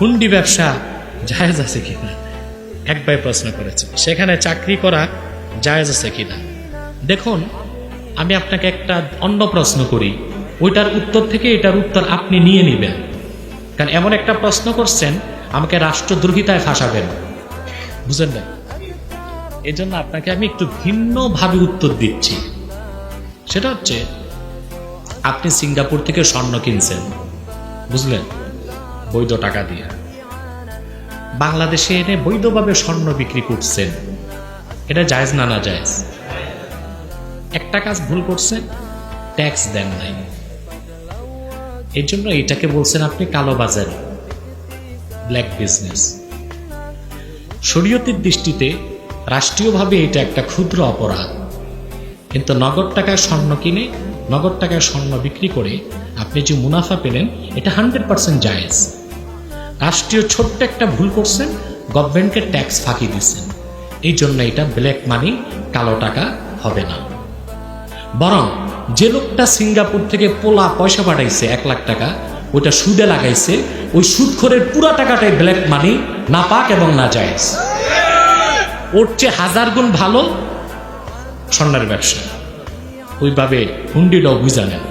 হুন্ডি ব্যবসা জায়েজ আছে কিনা? এক ভাই প্রশ্ন করেছে। সেখানে চাকরি করা জায়েজ আছে কিনা? দেখুন, আমি আপনাকে একটা অন্য প্রশ্ন করি। ওইটার উত্তর থেকে এটার উত্তর আপনি নিয়ে নেবেন। কারণ এমন একটা প্রশ্ন করছেন, আমাকে রাষ্ট্রদ্রোহিতায় ফাঁসাবেন। বুঝলেন না? এই জন্য আপনাকে আমি একটু ভিন্নভাবে উত্তর দিচ্ছি। সেটা হচ্ছে, আপনি সিঙ্গাপুর থেকে স্বর্ণ কিনছেন। বুঝলেন? বৈধ টাকা দিয়ে। বাংলাদেশে এনে বৈধভাবে স্বর্ণ বিক্রি করছেন। এটা জায়েজ না না জায়েজ? একটা কাজ ভুল করছেন ট্যাক্স দেন নাই। এর জন্য এটাকে বলছেন আপনি কালো বাজার ব্ল্যাক বিজনেস। শরীয়তের দৃষ্টিতে রাষ্ট্রীয়ভাবে এটা একটা ক্ষুদ্র অপরাধ। কিন্তু নগদ টাকায় স্বর্ণ কিনে, নগদ টাকায় স্বর্ণ বিক্রি করে আপনি যে মুনাফা পেলেন, এটা হান্ড্রেড পার্সেন্ট জায়েজ। রাষ্ট্রীয় ছোট্ট একটা ভুল করছেন, গভর্নমেন্টকে ট্যাক্স ফাঁকি দিচ্ছেন। এই জন্য এটা ব্ল্যাক মানি, কালো টাকা হবে না। বরং যে লোকটা সিঙ্গাপুর থেকে পোলা পয়সা পাঠাইছে, এক লাখ টাকা ওটা সুদে লাগাইছে, ওই সুদখোরের পুরা টাকাটাই ব্ল্যাক মানি না পাক এবং না জায়েজ ওর চেয়ে হাজার গুণ ভালো স্বর্ণের ব্যবসা। ওইভাবে হুন্ডিটাও বুঝা নেন।